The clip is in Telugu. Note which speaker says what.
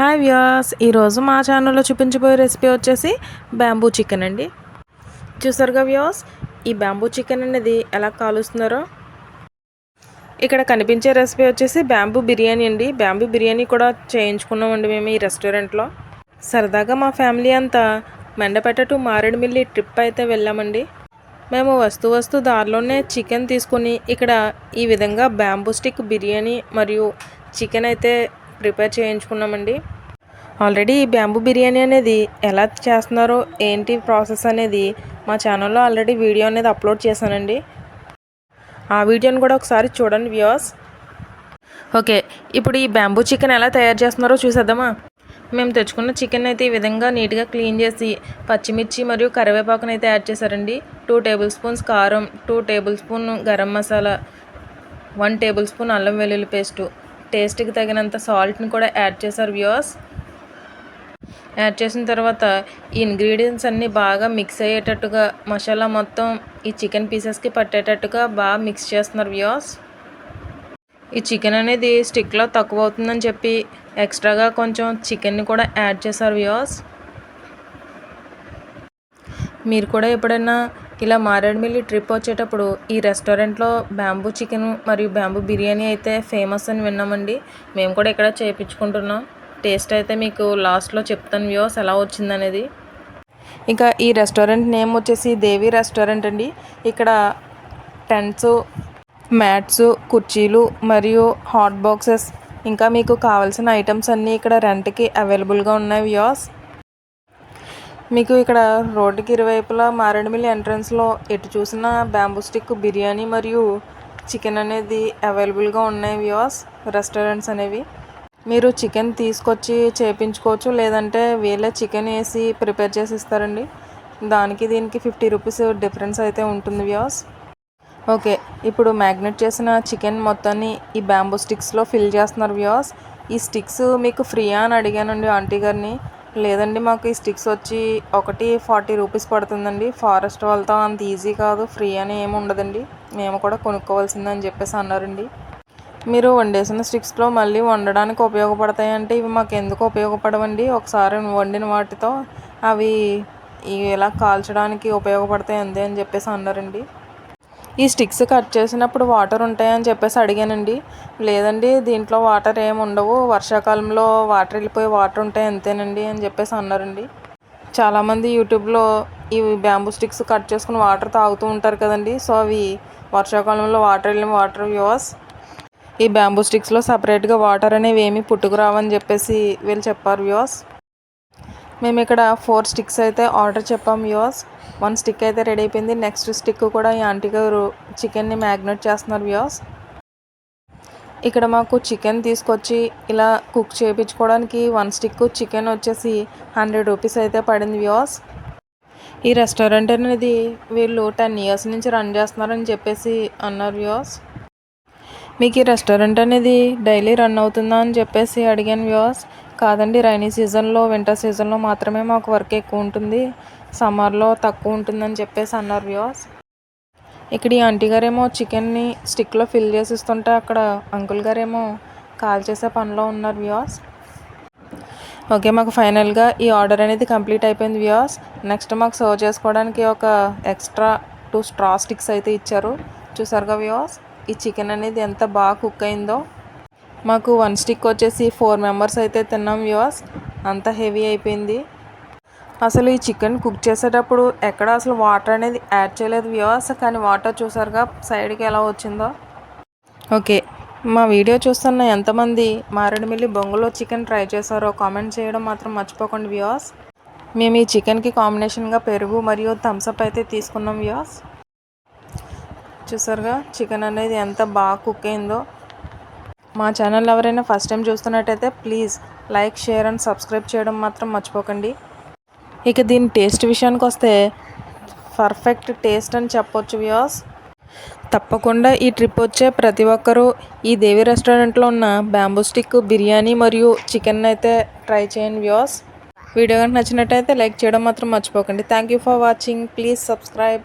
Speaker 1: హాయ్ వ్యాస్ ఈరోజు మా ఛానల్లో చూపించబోయే రెసిపీ వచ్చేసి బ్యాంబూ చికెన్ అండి. చూసారుగా వ్యాస్ ఈ బ్యాంబూ చికెన్ అనేది ఎలా కాలుస్తున్నారో? ఇక్కడ కనిపించే రెసిపీ వచ్చేసి బ్యాంబూ బిర్యానీ అండి. బ్యాంబూ బిర్యానీ కూడా చేయించుకున్నామండి మేము ఈ రెస్టారెంట్లో. సరదాగా మా ఫ్యామిలీ అంతా మెండపేట టు మారేడుమిల్లి ట్రిప్ అయితే వెళ్ళామండి. మేము వస్తూ వస్తూ దారిలోనే చికెన్ తీసుకుని ఇక్కడ ఈ విధంగా బ్యాంబూ స్టిక్ బిర్యానీ మరియు చికెన్ అయితే ప్రిపేర్ చేయించుకున్నామండి. ఆల్రెడీ ఈ బ్యాంబూ బిర్యానీ అనేది ఎలా చేస్తున్నారో ఏంటి ప్రాసెస్ అనేది మా ఛానల్లో ఆల్రెడీ వీడియో అనేది అప్లోడ్ చేశానండి. ఆ వీడియోని కూడా ఒకసారి చూడండి వ్యూవర్స్. ఓకే ఇప్పుడు ఈ బ్యాంబూ చికెన్ ఎలా తయారు చేస్తున్నారో చూసేద్దామా? మేము తెచ్చుకున్న చికెన్ అయితే ఈ విధంగా నీట్గా క్లీన్ చేసి పచ్చిమిర్చి మరియు కరివేపాకును అయితే యాడ్ చేశారండి. టూ టేబుల్ స్పూన్స్ కారం two tablespoon garam masala one tablespoon అల్లం వెల్లుల్లి పేస్టు టేస్ట్కి తగినంత సాల్ట్ని కూడా యాడ్ చేశారు వ్యూస్ యాడ్ చేసిన తర్వాత ఈ ఇంగ్రీడియంట్స్ అన్నీ బాగా మిక్స్ అయ్యేటట్టుగా మసాలా మొత్తం ఈ చికెన్ పీసెస్కి పట్టేటట్టుగా బాగా మిక్స్ చేస్తున్నారు వ్యూస్ ఈ చికెన్ అనేది స్టిక్లో తక్కువ అవుతుందని చెప్పి ఎక్స్ట్రాగా కొంచెం చికెన్ని కూడా యాడ్ చేశారు వ్యూస్ మీరు కూడా ఎప్పుడైనా ఇలా మారేడుమిల్లి ట్రిప్ వచ్చేటప్పుడు ఈ రెస్టారెంట్లో బ్యాంబూ చికెన్ మరియు బ్యాంబూ బిర్యానీ అయితే ఫేమస్ అని విన్నామండి. మేము కూడా ఇక్కడ చేయించుకుంటున్నాం టేస్ట్ అయితే మీకు లాస్ట్లో చెప్తాను వ్యూస్ ఎలా వచ్చిందనేది. ఇంకా ఈ రెస్టారెంట్ నేమ్ వచ్చేసి దేవి రెస్టారెంట్ అండి. ఇక్కడ టెంట్స్ మ్యాట్స్ కుర్చీలు మరియు హాట్ బాక్సెస్ ఇంకా మీకు కావాల్సిన ఐటమ్స్ అన్నీ ఇక్కడ రెంట్కి అవైలబుల్గా ఉన్నాయి వ్యూస్ మీకు ఇక్కడ రోడ్డుకి ఇరువైపులా మారేడుమిల్లి ఎంట్రన్స్లో ఎటు చూసినా బ్యాంబూ స్టిక్ బిర్యానీ మరియు చికెన్ అనేది అవైలబుల్గా ఉన్నాయి వ్యూస్ రెస్టారెంట్స్ అనేవి. మీరు చికెన్ తీసుకొచ్చి చేపించుకోవచ్చు లేదంటే వీళ్ళే చికెన్ వేసి ప్రిపేర్ చేసి ఇస్తారండి. దానికి దీనికి ఫిఫ్టీ రూపీస్ డిఫరెన్స్ అయితే ఉంటుంది వ్యూస్ ఓకే ఇప్పుడు మ్యాగ్నెట్ చేసిన చికెన్ మొత్తాన్ని ఈ బ్యాంబూ స్టిక్స్లో ఫిల్ చేస్తున్నారు వ్యూస్ ఈ స్టిక్స్ మీకు ఫ్రీయా అని అడిగానండి ఆంటీ గారిని. లేదండి మాకు ఈ స్టిక్స్ వచ్చి ఒకటి ఫార్టీ రూపీస్ పడుతుందండి. ఫారెస్ట్ వాళ్ళతో అంత ఈజీ కాదు ఫ్రీ అని ఏమి ఉండదండి. మేము కూడా కొనుక్కోవాల్సిందని చెప్పేసి అన్నారండి. మీరు వండేసిన స్టిక్స్లో మళ్ళీ వండడానికి ఉపయోగపడతాయంటే ఇవి మాకు ఎందుకు ఉపయోగపడవండి? ఒకసారి వండిన వాటితో అవి ఇలా కాల్చడానికి ఉపయోగపడతాయి అంతే అని చెప్పేసి అన్నారండి. ఈ స్టిక్స్ కట్ చేసినప్పుడు వాటర్ ఉంటాయని చెప్పేసి అడిగానండి. లేదండి దీంట్లో వాటర్ ఏమి ఉండవు. వర్షాకాలంలో వాటర్ వెళ్ళిపోయి వాటర్ ఉంటాయి అంతేనండి అని చెప్పేసి అన్నారండి. చాలామంది యూట్యూబ్లో ఈ బ్యాంబూ స్టిక్స్ కట్ చేసుకుని వాటర్ తాగుతూ ఉంటారు కదండి. సో అవి వర్షాకాలంలో వాటర్ వెళ్ళిన వాటర్ వ్యూవర్స్. ఈ బ్యాంబూ స్టిక్స్లో సపరేట్గా వాటర్ అనేవి ఏమీ పుట్టుకురావని చెప్పేసి వీళ్ళు చెప్పారు వ్యూవర్స్. మేము ఇక్కడ ఫోర్ స్టిక్స్ అయితే ఆర్డర్ చెప్పాం వ్యూవర్స్. వన్ స్టిక్ అయితే రెడీ అయిపోయింది. నెక్స్ట్ స్టిక్ కూడా ఈ ఆంటీ గారు చికెన్ని మ్యాగ్నేట్ చేస్తున్నారు వ్యూవర్స్. ఇక్కడ మాకు చికెన్ తీసుకొచ్చి ఇలా కుక్ చేయించుకోవడానికి వన్ స్టిక్ చికెన్ వచ్చేసి హండ్రెడ్ రూపీస్ అయితే పడింది వ్యూవర్స్. ఈ రెస్టారెంట్ అనేది వీళ్ళు టెన్ ఇయర్స్ నుంచి రన్ చేస్తున్నారని చెప్పేసి అన్నారు వ్యూవర్స్. మీకు ఈ రెస్టారెంట్ అనేది డైలీ రన్ అవుతుందా అని చెప్పేసి అడిగాను వ్యూవర్స్. కాదండి రైనీ సీజన్లో వింటర్ సీజన్లో మాత్రమే మాకు వర్క్ ఎక్కువ ఉంటుంది. సమ్మర్లో తక్కువ ఉంటుందని చెప్పేసి అన్నారు వ్యూస్ ఇక్కడ ఈ ఆంటీ గారేమో చికెన్ని స్టిక్లో ఫిల్ చేసి ఇస్తుంటే అక్కడ అంకుల్ గారేమో కాల్ చేసే పనిలో ఉన్నారు వ్యూస్ ఓకే మాకు ఫైనల్గా ఈ ఆర్డర్ అనేది కంప్లీట్ అయిపోయింది వ్యూస్ నెక్స్ట్ మాకు సర్వ్ చేసుకోవడానికి ఒక ఎక్స్ట్రా టూ స్ట్రా స్టిక్స్ అయితే ఇచ్చారు. చూసారుగా వ్యూస్ ఈ చికెన్ అనేది ఎంత బాగా కుక్ అయిందో. మాకు వన్ స్టిక్ వచ్చేసి ఫోర్ మెంబర్స్ అయితే తిన్నాం వ్యూవర్స్ అంత హెవీ అయిపోయింది. అసలు ఈ చికెన్ కుక్ చేసేటప్పుడు ఎక్కడ అసలు వాటర్ అనేది యాడ్ చేయలేదు వ్యూవర్స్ కానీ వాటర్ చూసారుగా సైడ్కి ఎలా వచ్చిందో. ఓకే మా వీడియో చూస్తున్న ఎంతమంది మారేడుమిల్లి బొంగులో చికెన్ ట్రై చేశారో కామెంట్ చేయడం మాత్రం మర్చిపోకండి వ్యూవర్స్ మేము ఈ చికెన్కి కాంబినేషన్గా పెరుగు మరియు థమ్స్అప్ అయితే తీసుకున్నాం వ్యూవర్స్ చూసారుగా చికెన్ అనేది ఎంత బాగా కుక్ అయిందో. మా ఛానల్ ఎవరైనా ఫస్ట్ టైం చూస్తున్నట్టయితే please like share and subscribe చేయడం మాత్రం మర్చిపోకండి. ఇక దీని టేస్ట్ విషయానికి వస్తే పర్ఫెక్ట్ టేస్ట్ అని చెప్పొచ్చు వ్యూస్ తప్పకుండా ఈ ట్రిప్ వచ్చే ప్రతి ఒక్కరూ ఈ దేవి రెస్టారెంట్లో ఉన్న బ్యాంబూ స్టిక్ బిర్యానీ మరియు చికెన్ అయితే ట్రై చేయండి వ్యూస్ వీడియో కనుక నచ్చినట్టయితే లైక్ చేయడం మాత్రం మర్చిపోకండి. Thank you for watching please subscribe